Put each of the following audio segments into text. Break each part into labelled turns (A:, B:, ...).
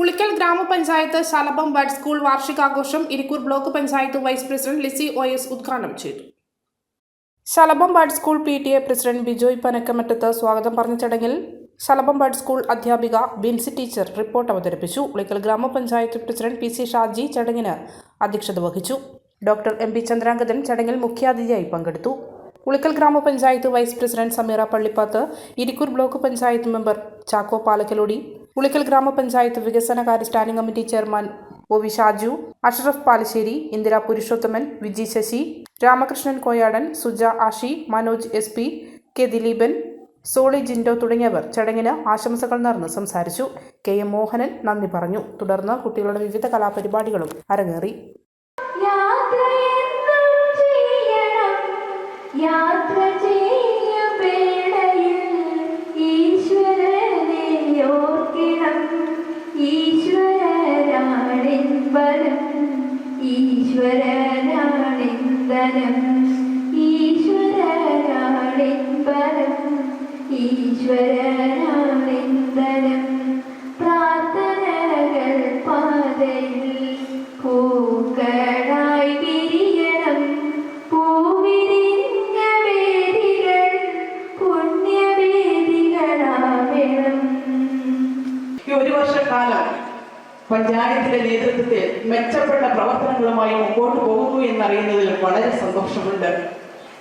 A: ഉളിക്കൽ ഗ്രാമപഞ്ചായത്ത് ശലഭം bud school വാർഷികാഘോഷം Irikkur block panchayat vice president Lissy O S ഉദ്ഘാടനം ചെയ്തു. Shalabham bud school P T A president Bijoy Panakkamattathu സ്വാഗതം പറഞ്ഞ ചടങ്ങിൽ ശലഭം bud school അധ്യാപിക ബിൻസി ടീച്ചർ റിപ്പോർട്ട് അവതരിപ്പിച്ചു. ഉളിക്കൽ ഗ്രാമപഞ്ചായത്ത് പ്രസിഡന്റ് പി സി ഷാജി ചടങ്ങിന് അധ്യക്ഷത വഹിച്ചു. ഡോക്ടർ എം പി ചന്ദ്രാംഗതൻ ചടങ്ങിൽ മുഖ്യാതിഥിയായി പങ്കെടുത്തു. ഉളിക്കൽ ഗ്രാമപഞ്ചായത്ത് vice president Sameera Pallippath Irikkur block panchayat member Chacko Palakkalodi Ulikkal ഗ്രാമപഞ്ചായത്ത് വികസനകാര്യ standing committee chairman O V Shaju Ashraf Palassery Indira Purushothaman Viji Sasi Ramakrishnan Koyadan Suja Ashi Manoj S P K Dileepan Soly Jindo തുടങ്ങിയവർ ചടങ്ങിന് ആശംസകൾ നേർന്ന് സംസാരിച്ചു. K M Mohanan നന്ദി പറഞ്ഞു. തുടർന്ന് കുട്ടികളുടെ വിവിധ കലാപരിപാടികളും അരങ്ങേറി.
B: പഞ്ചായത്തിന്റെ നേതൃത്വത്തിൽ മെച്ചപ്പെട്ട പ്രവർത്തനങ്ങളുമായി മുമ്പോട്ട് പോകുന്നു എന്നറിയുന്നതിൽ വളരെ സന്തോഷമുണ്ട്.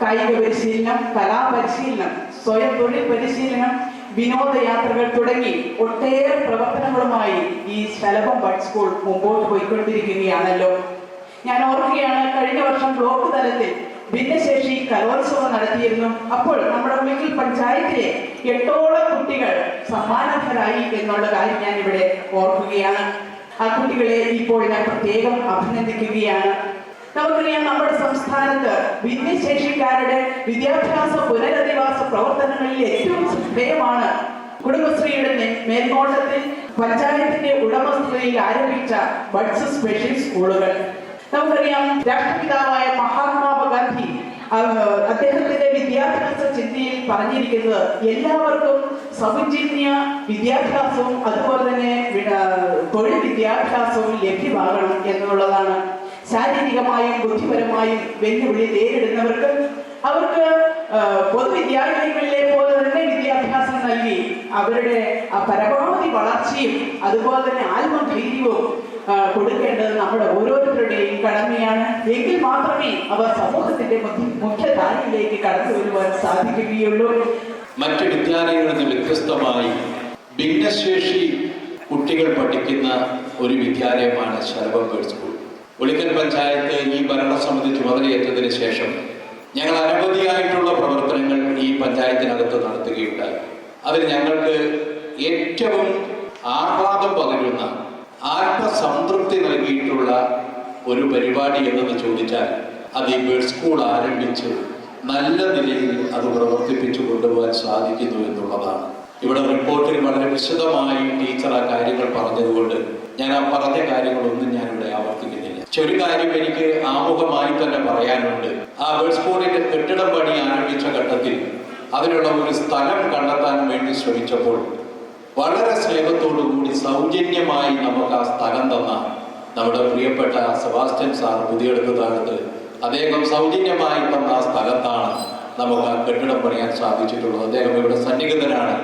B: കായിക പരിശീലനം കലാപരിശീലനം സ്വയം തൊഴിൽ പരിശീലനം വിനോദയാത്രകൾ തുടങ്ങി ഒട്ടേറെ പ്രവർത്തനങ്ങളുമായി ഈ ശലഭം ബഡ് സ്കൂൾ മുമ്പോട്ട് പോയിക്കൊണ്ടിരിക്കുകയാണല്ലോ. ഞാൻ ഓർക്കുകയാണ് കഴിഞ്ഞ വർഷം ബ്ലോക്ക് തലത്തിൽ ഭിന്നശേഷി കലോത്സവം നടത്തിയിരുന്നു. അപ്പോൾ നമ്മുടെ ഉള്ളിൽ പഞ്ചായത്തിലെ എട്ടോളം കുട്ടികൾ സമ്മാനഭരായി എന്നുള്ള കാര്യം ഞാൻ ഇവിടെ ഓർക്കുകയാണ്. ആ കുട്ടികളെ ഇപ്പോൾ ഞാൻ പ്രത്യേകം അഭിനന്ദിക്കുകയാണ്. നമുക്കറിയാം നമ്മുടെ സംസ്ഥാനത്ത് ഭിന്നശേഷിക്കാരുടെ വിദ്യാഭ്യാസ പുനരധിവാസ പ്രവർത്തനങ്ങളിൽ ഏറ്റവും ശ്രദ്ധേയമാണ്. കുടുംബശ്രീയുടെ മേൽനോട്ടത്തിൽ പഞ്ചായത്തിന്റെ ഉടമസ്ഥതയിൽ ആരംഭിച്ച ബഡ്സ് സ്പെഷ്യൽ സ്കൂളുകൾ. നമുക്കറിയാം രാഷ്ട്രപിതാവായ മഹാത്മാഗാന്ധി ആ, അദ്ദേഹത്തിന്റെ വിദ്യാഭ്യാസ ചിന്തയിൽ പറഞ്ഞിരിക്കുന്നത് എല്ലാവർക്കും സൗജന്യ വിദ്യാഭ്യാസവും അതുപോലെ തന്നെ തൊഴിൽ വിദ്യാഭ്യാസവും ലഭ്യമാകണം എന്നുള്ളതാണ്. ശാരീരികമായും ബുദ്ധിപരമായും വെല്ലുവിളി നേരിടുന്നവർക്ക് അവർക്ക് പൊതുവിദ്യാലയങ്ങളിലെ പോലെ തന്നെ വിദ്യാഭ്യാസം നൽകി അവരുടെ ആ പരമാവധി വളർച്ചയും അതുപോലെ തന്നെ ആത്മധൈര്യവും കൊടുക്കേണ്ടത് നമ്മുടെ ഓരോരുത്തരുടെയും കടമയാണ്. എങ്കിൽ മാത്രമേ അവർ സമൂഹത്തിന്റെ മുഖ്യ- മുഖ്യധാരയിലേക്ക് കടന്നു വരുവാൻ സാധിക്കുകയുള്ളൂ.
C: മറ്റ് വിദ്യാലയങ്ങളിൽ നിന്ന് വ്യത്യസ്തമായി ഭിന്നശേഷി കുട്ടികൾ പഠിക്കുന്ന ഒരു വിദ്യാലയമാണ് ശലഭം ഗേൾസ് സ്കൂൾ. ഒളിക്കൽ പഞ്ചായത്ത് ഈ ഭരണസമിതി ചുമതലയേറ്റതിന് ശേഷം ഞങ്ങൾ അനവധിയായിട്ടുള്ള പ്രവർത്തനങ്ങൾ ഈ പഞ്ചായത്തിനകത്ത് നടത്തുകയുണ്ടായി. അതിൽ ഞങ്ങൾക്ക് ഏറ്റവും ആഹ്ലാദം പകരുന്ന ആത്മസംതൃപ്തി നൽകിയിട്ടുള്ള ഒരു പരിപാടി എന്നത് ചോദിച്ചാൽ അത് ഈ ബേഡ് സ്കൂൾ ആരംഭിച്ച് നല്ല നിലയിൽ അത് പ്രവർത്തിപ്പിച്ചു കൊണ്ടുപോകാൻ സാധിക്കുന്നു എന്നുള്ളതാണ്. ഇവിടെ റിപ്പോർട്ടിൽ വളരെ വിശദമായി ടീച്ചർ ആ കാര്യങ്ങൾ പറഞ്ഞതുകൊണ്ട് ഞാൻ ആ പറഞ്ഞ കാര്യങ്ങളൊന്നും ഞാൻ ഇവിടെ ആവർത്തിക്കുന്നില്ല. ചെറു കാര്യം എനിക്ക് ആമുഖമായി തന്നെ പറയാനുണ്ട്. ആ ബേഡ് സ്കൂളിന്റെ കെട്ടിടം പണി ആരംഭിച്ച ഘട്ടത്തിൽ അതിനുള്ള ഒരു സ്ഥലം കണ്ടെത്താൻ വേണ്ടി ശ്രമിച്ചപ്പോൾ വളരെ സ്നേഹത്തോടു കൂടി സൗജന്യമായി നമുക്ക് ആ സ്ഥലം തന്ന നമ്മുടെ പ്രിയപ്പെട്ട സെബാസ്റ്റ്യൻ സാർ പുതിയെടുത്ത താഴത്ത് അദ്ദേഹം സൗജന്യമായി തന്ന ആ സ്ഥലത്താണ് നമുക്ക് കെട്ടിടം പണിയാൻ സാധിച്ചിട്ടുള്ളത്. അദ്ദേഹം ഇവിടെ സന്നിഹിതനാണ്.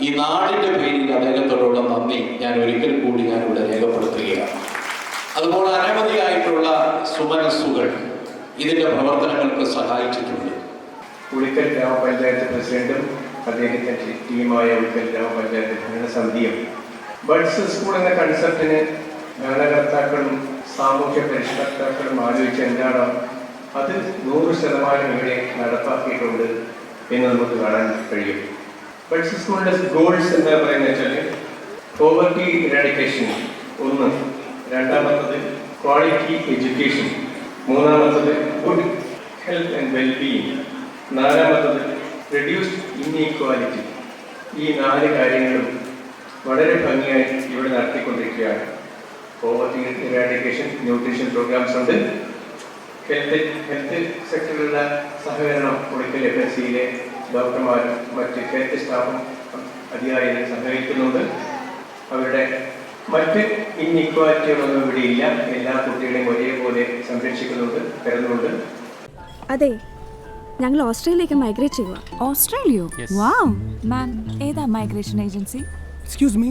C: ഈ നാടിന്റെ പേരിൽ അദ്ദേഹത്തോടുള്ള നന്ദി ഞാൻ ഒരിക്കൽ കൂടി ഞാൻ ഇവിടെ രേഖപ്പെടുത്തുകയാണ്. അതുപോലെ അനവധിയായിട്ടുള്ള സുമനസ്സുകൾ ഇതിന്റെ പ്രവർത്തനങ്ങൾക്ക് സഹായിച്ചിട്ടുണ്ട്.
D: ഉളിക്കൽ ഗ്രാമപഞ്ചായത്ത് പ്രസിഡന്റും അദ്ദേഹത്തിന്റെ ടീമായ ഉളിക്കൽ ഗ്രാമപഞ്ചായത്ത് ഭരണസമിതിയും ബഡ്സ് സ്കൂൾ എന്ന കൺസെപ്റ്റിന് ഭരണകർത്താക്കളും സാമൂഹ്യ പരിഷ്കർത്താക്കളും ആലോചിച്ച് എന്താണ് അത് നൂറ് ശതമാനം ഇവിടെ നടപ്പാക്കിയിട്ടുണ്ട് എന്ന് നമുക്ക് കാണാൻ കഴിയും. ബഡ്സ് സ്കൂളിന്റെ ഗോൾസ് എന്താ പറയുന്നത് വെച്ചാൽ പോവർട്ടി ഇറാഡിക്കേഷൻ ഒന്ന്. രണ്ടാമത്തത് ക്വാളിറ്റി എഡ്യൂക്കേഷൻ മൂന്നാമത്തത് ഗുഡ് ഹെൽത്ത് ആൻഡ് വെൽബീയിങ് നാലാമത്തത് റെഡ്യൂസ്ഡ് ഇൻഇക്വാലിറ്റി ഈ നാല് കാര്യങ്ങളും വളരെ ഭംഗിയായി ഇവിടെ നടത്തിക്കൊണ്ടിരിക്കുകയാണ്. പോവർട്ടി ഇറാഡിക്കേഷൻ ന്യൂട്രീഷൻ പ്രോഗ്രാംസ് ഉണ്ട്. ഹെൽത്ത് ഹെൽത്ത് സെക്ടറിലുള്ള സഹകരണം കൊടുക്കൽ എഫ് എസ് സിയിലെ ഡോക്ടർമാരും മറ്റ് ഹെൽത്ത് സ്റ്റാഫും അധികാരികളും സഹകരിക്കുന്നുണ്ട്. അവരുടെ മറ്റ് ഇൻഇക്വാലിറ്റികളൊന്നും ഇവിടെ ഇല്ല. എല്ലാ കുട്ടികളെയും ഒരേപോലെ സംരക്ഷിക്കുന്നുണ്ട് തരുന്നുണ്ട്
E: അതെ ഞങ്ങൾ ഓസ്ട്രേലിയയിലേക്ക് മൈഗ്രേറ്റ് ചെയ്യുക
F: ഓസ്ട്രേലിയോ വാവ് മാം ഏതാ മൈഗ്രേഷൻ ഏജൻസി
G: എക്സ്ക്യൂസ് മീ